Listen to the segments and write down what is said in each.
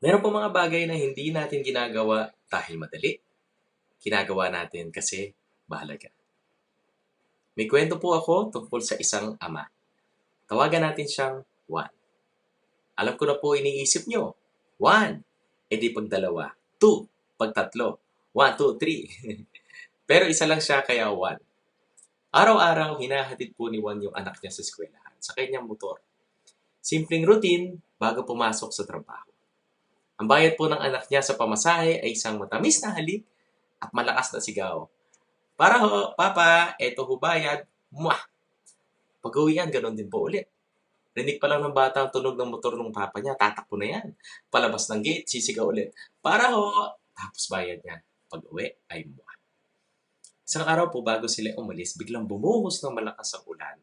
Meron po mga bagay na hindi natin ginagawa dahil madali. Ginagawa natin kasi mahalaga. May kwento po ako tungkol sa isang ama. Tawagan natin siyang Juan. Alam ko na po iniisip nyo. One. E di pag dalawa. Two. Pag tatlo. One, two, three. Pero isa lang siya kaya one. Araw-araw, hinahatid po ni Juan yung anak niya sa eskwelahan sa kanyang motor. Simpleng routine bago pumasok sa trabaho. Ang bayad po ng anak niya sa pamasahe ay isang matamis na halik at malakas na sigaw. Para ho, Papa, eto ho bayad. Mwah! Pag uwian, ganun din po ulit. Rinig pa lang ng bata ang tunog ng motor ng papa niya, tatakbo na yan. Palabas ng gate, sisigaw ulit. Para ho! Tapos bayad niya. Pag uwi, ay mwah. Isang araw po bago sila umalis, biglang bumuhos ng malakas ang ulan.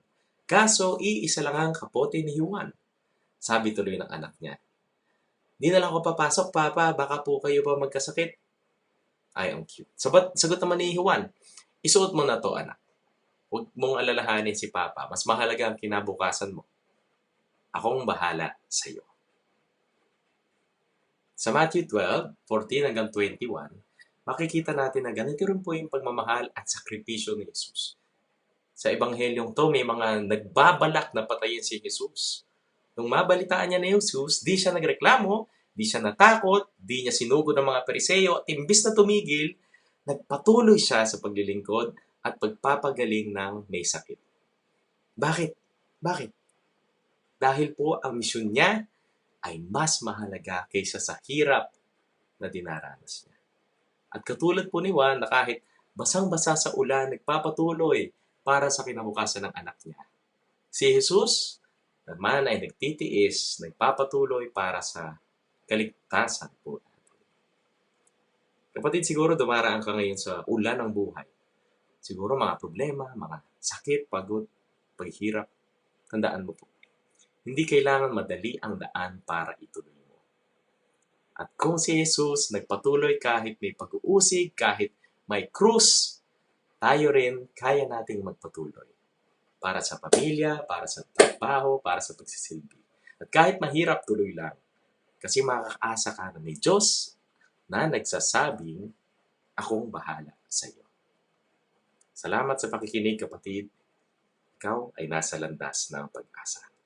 Kaso, iisa lang ang kapote ni Juan. Sabi tuloy ng anak niya. Di na lang ako papasok, Papa. Baka po kayo pa magkasakit. Ay, ang cute. Sabat, sagot naman ni Juan, isuot mo na to, anak. Huwag mong alalahanin si Papa. Mas mahalaga ang kinabukasan mo. Akong bahala sa iyo. Sa Matthew 12, 14 hanggang 21, makikita natin na ganito rin po yung pagmamahal at sakripisyo ni Jesus. Sa Ebanghelyong to, may mga nagbabalak na patayin si Jesus. Nung mabalitaan niya ni Jesus, di siya nagreklamo, di siya natakot, di niya sinugo ng mga periseyo, at imbis na tumigil, nagpatuloy siya sa paglilingkod at pagpapagaling ng may sakit. Bakit? Bakit? Dahil po ang misyon niya ay mas mahalaga kaysa sa hirap na dinaranas niya. At katulad po ni Juan na kahit basang-basa sa ulan, nagpapatuloy para sa kinabukasan ng anak niya. Si Jesus naman ay nagtitiis, nagpapatuloy para sa kaligtasan po natin. Kapatid, siguro dumaraan ka ngayon sa ulan ng buhay. Siguro mga problema, mga sakit, pagod, paghihirap. Tandaan mo po, hindi kailangan madali ang daan para ituloy mo. At kung si Jesus nagpatuloy kahit may pag-uusig, kahit may krus, tayo rin kaya nating magpatuloy. Para sa pamilya, para sa trabaho, para sa pagsisilbi. At kahit mahirap, tuloy lang. Kasi makakaasa ka na may Diyos na nagsasabing, akong bahala sa iyo. Salamat sa pakikinig kapatid. Ikaw ay nasa landas ng pag-asa.